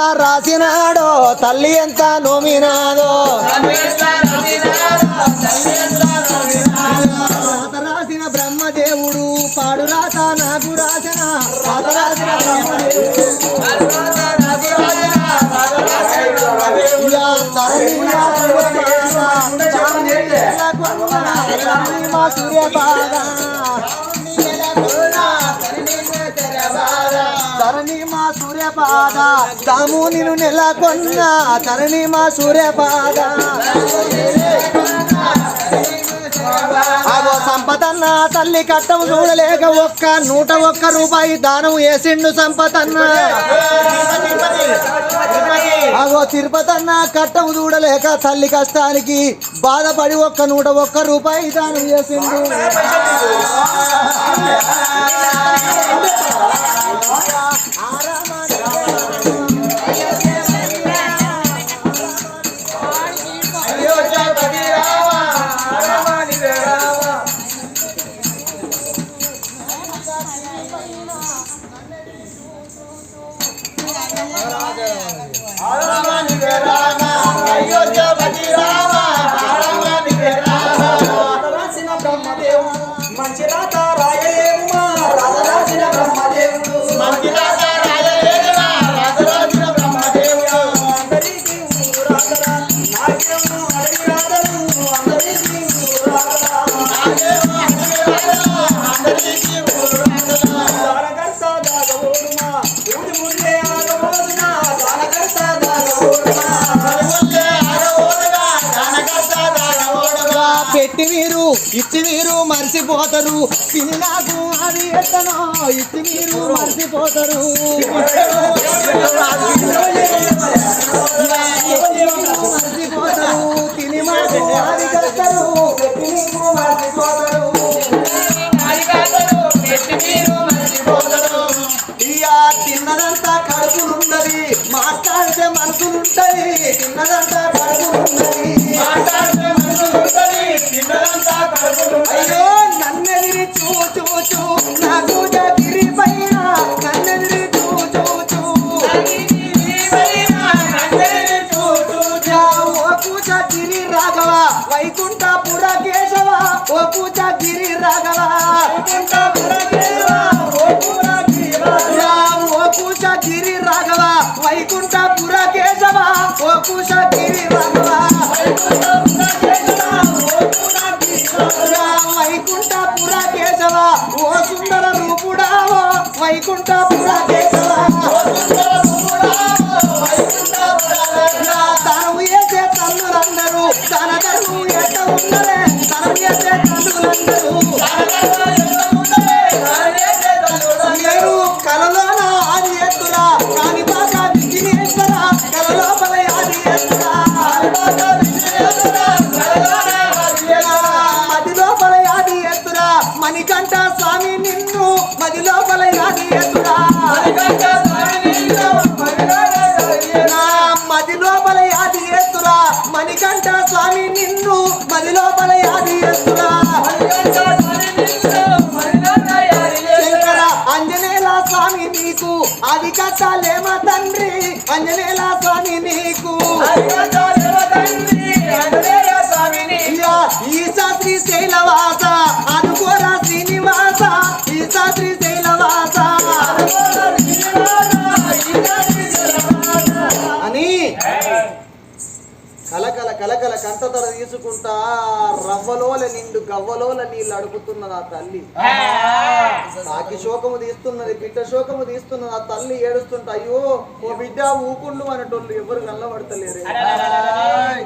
ఎట్లా రాసినాడో తల్లి ఎంత నోమినాదో. రాసిన బ్రహ్మదేవుడు పాడు రాత నాకు రాసిన. రాత రాసిన బ్రహ్మదేవుడు. సూర్యపాద? తరణి మా సూర్యపాద. తాము నిన్ను నెలకొన్న తరణి మా సూర్యపాద. అగో సంపతన్న తల్లి కట్టం చూడలేక ఒక్క నూట ఒక్క రూపాయి దానం వేసిండు సంపతన్న. అగో తిరుపతన్న కట్టం చూడలేక తల్లి కష్టానికి బాధపడి ఒక్క నూట ఒక్క రూపాయి దానం చేసిండు రాసిన పెట్టి మీరు ఇచ్చి మీరు మర్చిపోతారు పిల్లి నాకు అది ఎత్తనో ఇచ్చి మీరు మర్చిపోతారు మర్చిపోతారు తిని మాకు అది కష్టరు పెట్టి మీకు మర్చిపోతారు చిన్నదంతా మణికంఠ స్వామి నిన్ను మదిలో అంజనేల స్వామి నీకు. ఈశా శ్రీ శైలవాస అనుకోరా శ్రీనివాస ఈశా శ్రీ శైలవాస. అని కలకల కలకల కంటతర తీసుకుంటా రవ్వలోల నిండు గవ్వలోల నీళ్ళు అడుగుతున్నది ఆ తల్లి. సాకి శోకము తీస్తున్నది బిడ్డ శోకము తీస్తున్నది ఆ తల్లి ఏడుస్తుంటా అయ్యో ఓ బిడ్డ ఊకుండు అనేటోళ్ళు ఎవరు కళ్ళబడతలేరు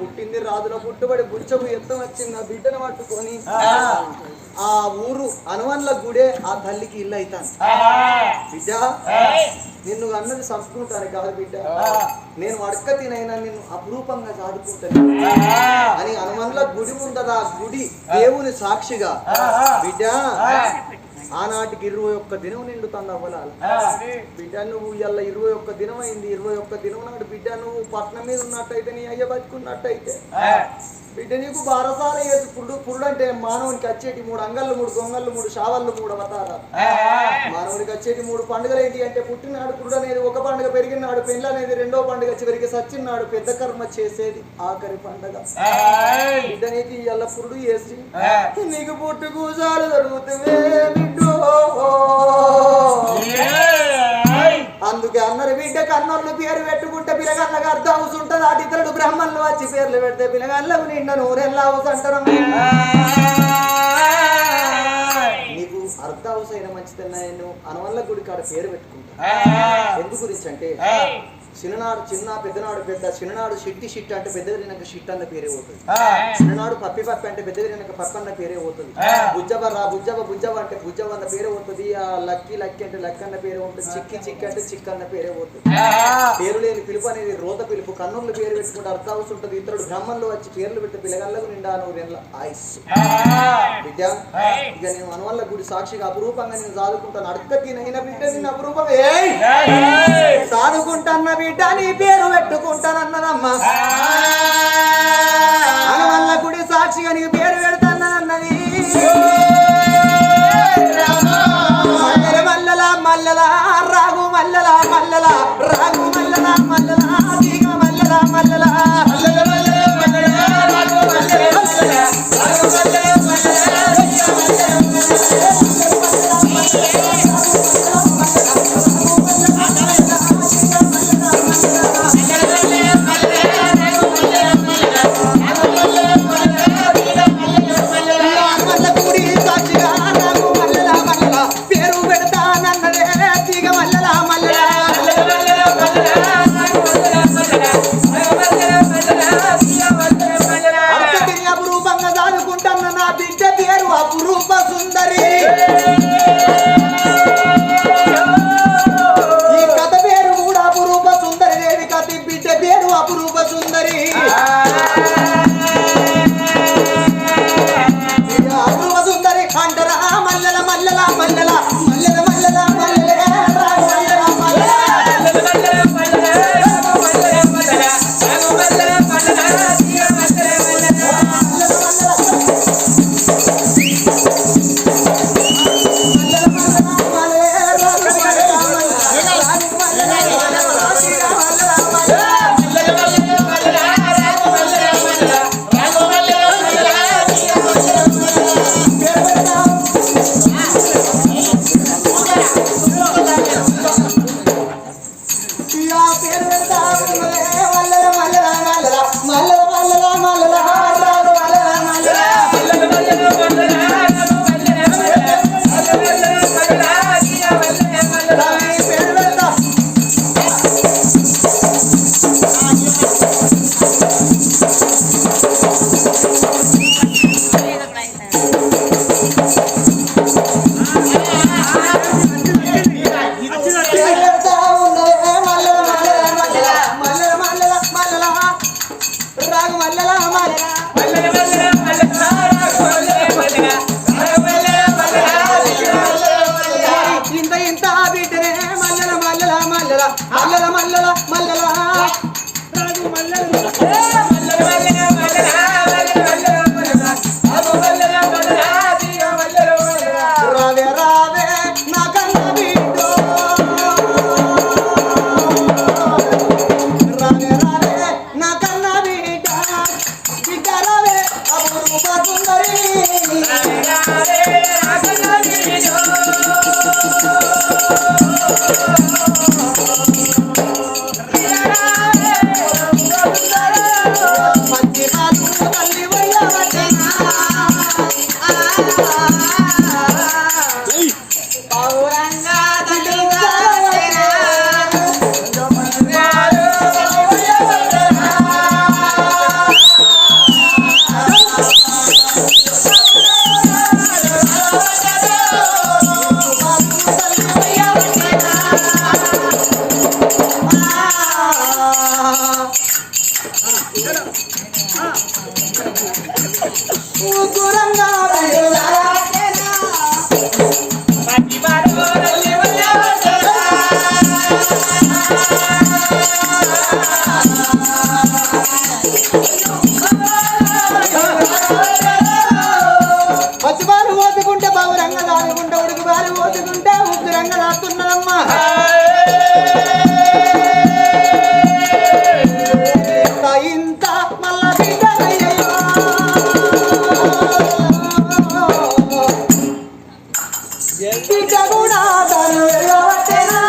పుట్టింది రాజుల పుట్టుబడి బుచ్చకు ఎత్తం వచ్చింది ఆ బిడ్డను పట్టుకొని ఆ. ఊరు అనువన్ల గుడే ఆ తల్లికి ఇల్లు అవుతాను బిడ్డ నిన్ను అన్నది సంస్కృతాన్ని కాదు బిడ్డ. నేను అడక తినైనా నిన్ను అపురూపంగా సాదుకుంటాను అని హనుమన్ల గుడి ఉంటది ఆ గుడి. దేవుని సాక్షిగా. బిడ్డ ఆనాటికి ఇరవై ఒక్క దినం నిండుతుంది అవ్వలాలి బిడ్డ నువ్వు ఇవాళ ఇరవై ఒక్క దినం అయింది ఇరవై ఒక్క దినం నాడు బిడ్డ నువ్వు పట్నం మీద ఉన్నట్టయితే నీ అయ్య బతుకున్నట్టయితే. బిడ్డ నీకు బారసాల వేసి పురుడు పురుడు అంటే మానవునికి వచ్చేటి మూడు అంగళ్ళు మూడు గొంగళ్ళు మూడు షావళ్ళు మూడు అవతారాలు. మానవునికి వచ్చేటి మూడు పండుగలు ఏంటి అంటే పుట్టినాడు పురుడు అనేది ఒక పండుగ పెరిగినాడు పెళ్ళి అనేది రెండో పండుగ చివరికి సచ్చినాడు పెద్ద కర్మ చేసేది ఆఖరి పండుగ. పురుడు వేసి నీకు పుట్టు కూజాలు దొరుకుతువే బిడ్డో అందుకే అన్నారు బిడ్డ కన్నోళ్ళు పేరు పెట్టుకుంటే పిల్లగాళ్ళకి అర్థం హౌస్ ఉంటుంది. అటు ఇతరుడు బ్రహ్మణులు వచ్చి పేర్లు పెడితే పిల్లగాళ్ళకు నిండా నూరెళ్ళ హౌస్ అంటారు నీకు అర్ధ హౌస్ అయినా మంచిదన్నా నేను అనవల్ల గుడి కాడ పేరు పెట్టుకుంటా. ఎందు గురించి అంటే చిన్ననాడు చిన్న పెద్దనాడు పెద్ద చిన్ననాడు షిట్టి షిట్ అంటే పెద్దది తినక షిట్ అన్న పేరే పోతుంది. చిన్ననాడు పప్పి పప్పి అంటే పెద్దది తినక పప్పి అన్న పేరే పోతుంది. బుజ్జవ రా బుజ్జవ బుజ్జవ అంటే బుజ్జవ అన్న పేరే పోతుంది. ఆ లక్కి లక్కి అంటే లక్ అన్న పేరే ఉంటుంది చిక్కి చిక్కి అంటే చిక్ అన్న పేరే పోతుంది. పేరు లేని పిలుపు అనేది రోత పిలుపు. కన్నుర్లు పేరు పెట్టుకుంటే అర్థావస్ ఉంటుంది. ఇతరుడు బ్రహ్మణులు వచ్చి పేర్లు పెట్టి పిల్లగాళ్ళకు నిండా నూరేళ్ళ ఆయుస్ బిడ్డ ఇక నేను అనవల్ల గుడి సాక్షిగా అపురూపంగా నేను చదువుకుంటాను అడగకి నైనా బిడ్డ నిన్న అపురూపం. ఏయ్! చదువుకుంటాన్న బిడ్డ నీ పేరు పెట్టుకుంటానన్నదమ్మా. అనవల్ల గుడి సాక్షిగా నీకు పేరు పెడతానన్నది. మల్లెల మల్లెల మల్లెల రాగు మల్లెల మల్లెల రాగు మల్లెల మల్లెల మల్లెల మల్లెల. Oh ముగ్గురంగా కూడా తను వెళ్ళవచ్చేనా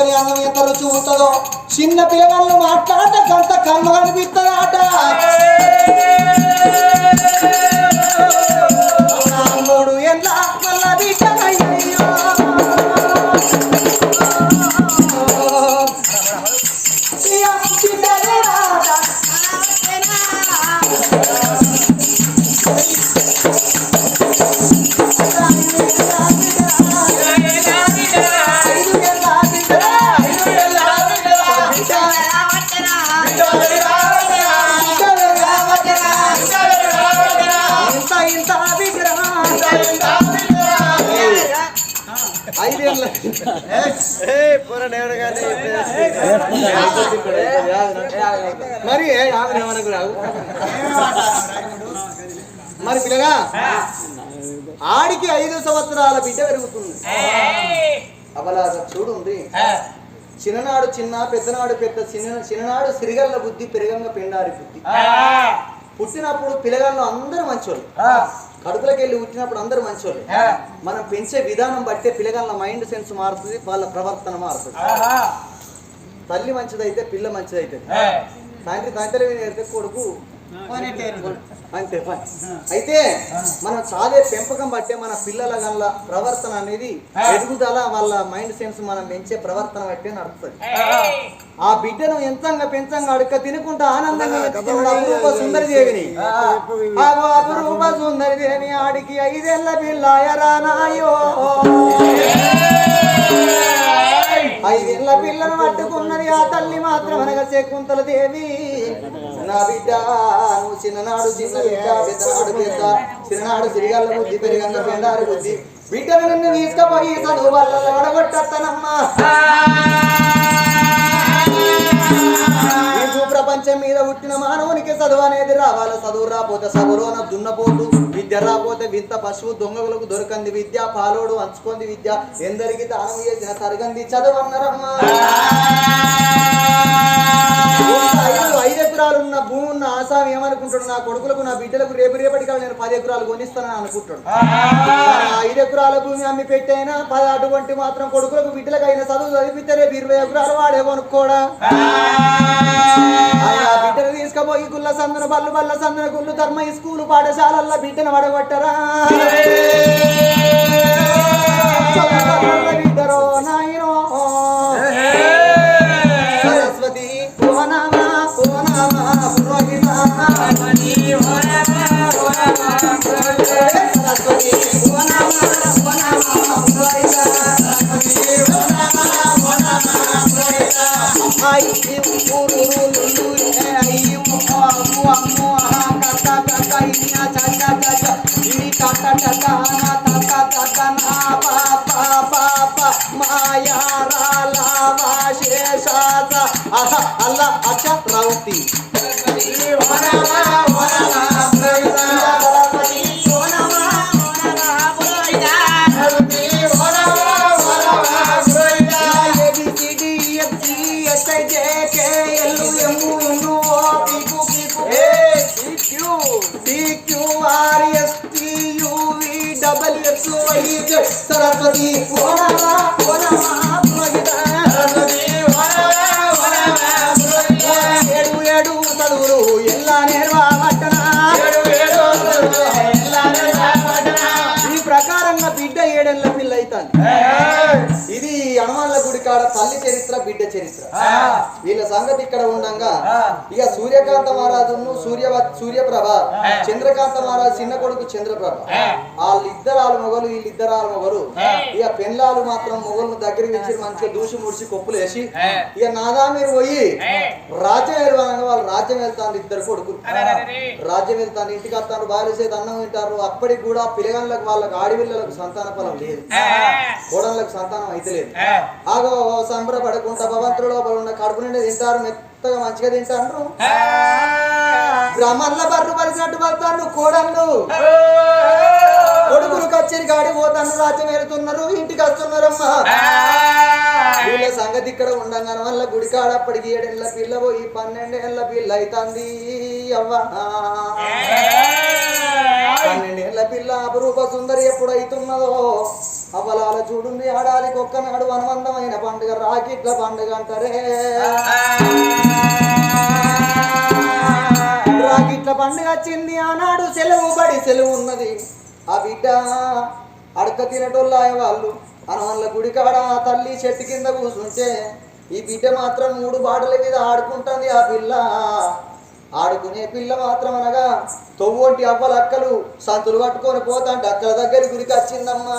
ఉడికి అందం ఎంత రుచి ఉంటుందో? చిన్న పిల్లగాళ్ళు మాట్లాడటం కొంత కన్ను కనిపిస్తుందట మూడు మరి. మరి పిల్లగా ఆడికి ఐదు సంవత్సరాల బిడ్డ పెరుగుతుంది. అబలా చూడుంది చిన్ననాడు చిన్న పెద్దనాడు పెద్ద చిన్న చిన్ననాడు సిరిగల్ల బుద్ధి పెరగంగా పిండారి బుద్ధి. పుట్టినప్పుడు పిల్లగాళ్ళు అందరూ మంచోళ్ళు. కడుపులోకి వెళ్ళి పుట్టినప్పుడు అందరూ మంచోళ్ళు. మనం పెంచే విధానం బట్టే పిల్లగాళ్ళ మైండ్ సెన్స్ మారుతుంది వాళ్ళ ప్రవర్తన మారుతుంది. తల్లి మంచిదైతే పిల్ల మంచిదైతే తండ్రి తండ్రి నేర్తే కొడుకు అంతే పని అయితే మనం చాలే పెంపకం బట్టే మన పిల్లల గల్ల ప్రవర్తన అనేది ఎదుగుదల వాళ్ళ మైండ్ సెన్స్ మనం పెంచే ప్రవర్తన బట్టే నడుస్తుంది. ఆ. బిడ్డను ఎంతంగా పెంచంగా అడుక్క తినుకుంటా ఆనందంగా అపురూప సుందరి దేవిని. ఆగో అపురూప సుందరి దేవి ఆడికి ఐదేళ్ళ పిల్లాయరా నాయో ఐదేళ్ళ పిల్లను పట్టుకున్నది ఆ తల్లి మాత్రం అనగా శకుంతల దేవి. నా బిడ్డ నువ్వు చిన్ననాడు చిన్న బిడ్డ పెద్దనాడు పెద్ద. చిన్ననాడు బుద్ధి పెరిగంగ పెండారి బుద్ధి. బిడ్డను నిన్ను తీసుకుపోయి చదువు వడగొట్టత్తనమ్మా. భూప్రపంచం మీద పుట్టిన మానవునికి చదువు అనేది రావాలి. చదువు రాపోతే చదువులోన దున్నపోటు విద్య రాపోతే వింత పశువు దొంగలకు దొరకంది విద్య పాలోడు అంచుకుంది విద్య. ఎందరికి దానం చేసిన తరగంది చదువు అన్నారమ్మా ఐదు ఎకరాలు ఉన్న భూమి ఉన్న ఆసామి ఏమనుకుంటాడు? నా కొడుకులకు నా బిడ్డలకు రేపు రేపటి నేను పది ఎకరాలు కొనిస్తానని అనుకుంటాడు. ఐదు ఎకరాల భూమి అమ్మి పెట్టైనా పది అటువంటి మాత్రం కొడుకులకు బిడ్డలకు అయిన చదువు చదివితే రేపు ఇరవై ఎకరాలు వాడే కొనుక్కోడా? తీసుకుపోయి గుల్ల సందన బల్లు బల్ల సందన గుళ్ళు ధర్మ ఈ స్కూలు పాఠశాలల్లో బిడ్డను వడగొట్టరా? అల్ల అచ్చ వరలా వరలా అవుతాను ఇది హనుమాన్ల తల్లి చరిత్ర బిడ్డ చరిత్ర. వీళ్ళ సంగతి ఇక్కడ ఉండంగా ఇక సూర్యకాంత మహారాజును సూర్య సూర్యప్రభ చంద్రకాంత మహారాజు చిన్న కొడుకు చంద్రప్రభ. వాళ్ళిద్దరాలు మొగలు వీళ్ళిద్దరాలు మొగలు. ఇక పెళ్ళాలు మాత్రం మొగలను దగ్గరికి తెచ్చి మంచిగా దూసి ముడిచి కొప్పులు వేసి ఇక నాదా మీరు పోయి రాజ్యం వెళ్ళాలని వాళ్ళు రాజ్యం వెళ్తాను ఇద్దరు కొడుకులు. రాజ్యం వెళ్తాను ఇంటికి వస్తాను భార్య చేతి అన్నం తింటారు. అప్పటికి కూడా పిల్లగాళ్ళకి వాళ్ళకి ఆడపిల్లలకు సంతాన ఫలం లేదు. కోడళ్ళకు సంతానం అయితే లేదు. ఆగో సంబరపడకుండా భవంతుల లోపల ఉన్న కడుపు నిండా తింటారు మెత్తగా మంచిగా తింటారు బ్రహ్మల్ల బర్రు పరిచినట్టు పడతాను కోడళ్ళు. కొడుకులు కచ్చేరి గాడి పోతాను రాజ్యం వెళ్తున్నారు ఇంటికి వస్తున్నారమ్మా. వీళ్ళ సంగతి ఇక్కడ ఉండంగానే వల్ల గుడికాడ అప్పటికి ఏడేళ్ళ పిల్ల పోయి పన్నెండేళ్ళ పిల్ల అవుతుంది అవ్వా. పన్నెండేళ్ళ పిల్ల అపురూప సుందరి ఎప్పుడు అవుతున్నదో అవలాల చూడుంది ఆడాదికి ఒక్కనాడు అనుబంధమైన పండుగ రాకిట్ల పండుగ అంటారే. రాకిట్ల పండుగ వచ్చింది ఆనాడు సెలవు బడి సెలవు ఉన్నది. ఆ బిడ్డ అడక తినటోళ్ళాయ వాళ్ళు అనవల్ల గుడి కాడ తల్లి చెట్టు కింద కూర్చుంటే ఈ బిడ్డ మాత్రం మూడు బాటల మీద ఆడుకుంటుంది ఆ పిల్ల. ఆడుకునే పిల్ల మాత్రం అనగా తొవ్వంటి అవ్వలు అక్కలు సంతులు పట్టుకొని పోతాంటే అక్కల దగ్గర గురికి వచ్చిందమ్మా.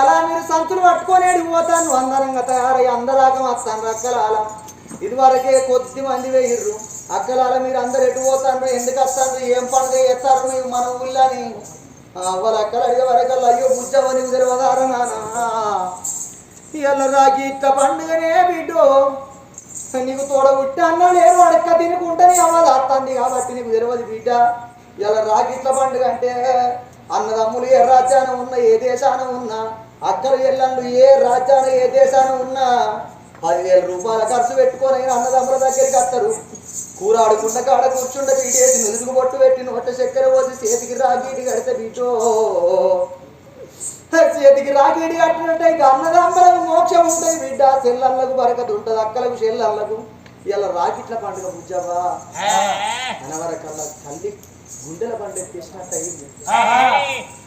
అలా మీరు సంతులు పట్టుకొని పోతాను అందరంగా తయారై అందరాకం వస్తాను అక్కలాల ఇది వరకే కొద్ది మంది వేయిర్రు. అక్కలాల మీరు అందరు ఎటు పోతాను ఎందుకు వస్తాను ఏం పండుగ ఎత్తారు మీరు మన ఊళ్ళని? అవ్వలు అక్కలు అడిగే వరకల్లా అయ్యో బుజ్జమని తెలియదారా నానా? ఇవాళ రాకి ఇట్ల పండుగనే బిడ్డో నీకు తోడబుట్టి అన్న లేరు అడక్క తినుకుంటేనే అమ్మ అత్తంది కాబట్టి నీకు తెలియదు బిడ్డ. ఇలా రాగిట్ల పండుగ అంటే అన్నదమ్ములు ఏ రాజ్యాన ఉన్నా ఏ దేశాన ఉన్నా అక్కలు ఎల్లళ్ళు ఏ రాజ్యాన ఏ దేశాన ఉన్నా పదివేల రూపాయల ఖర్చు పెట్టుకొని అన్నదమ్ముల దగ్గరికి వస్తారు. కూర ఆడుకుంట కాడ కూర్చుంటే పీటేసి నుదుగు బొట్టు పెట్టి నోట చక్కెర పోసి చేతికి రాగీటి కడితే బీటో చేతికి రాగీడి కట్టినట్టే అన్నదమ్మలకు మోక్షం ఉంటుంది బిడ్డ చెల్లళ్ళకు బరకత ఉంటుంది అక్కలకు చెల్లళ్ళకు ఇలా రాకిట్ల పండుగ బుజ్జవా అనవరకల్లా తల్లి గుండెల పండుగ చేసినట్టు అయింది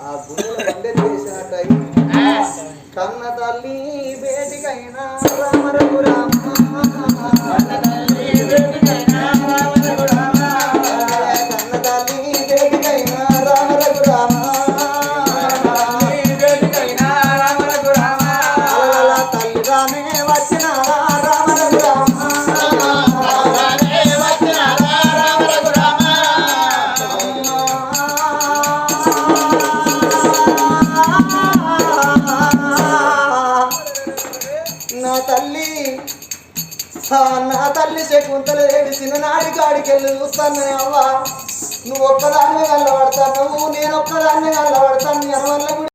ఆ గుండెల పండుగ చేసినట్టు అయింది కన్న తల్లి బేటికైనా రామ. కన్న తల్లి బేటికైనా చిన్ననాడి చూస్తాను అవ్వ నువ్వు ఒక్కదాన్ని కళ్ళబడతావు నేను ఒక్కదాన్ని కళ్ళబడతాను నీ అమ్మ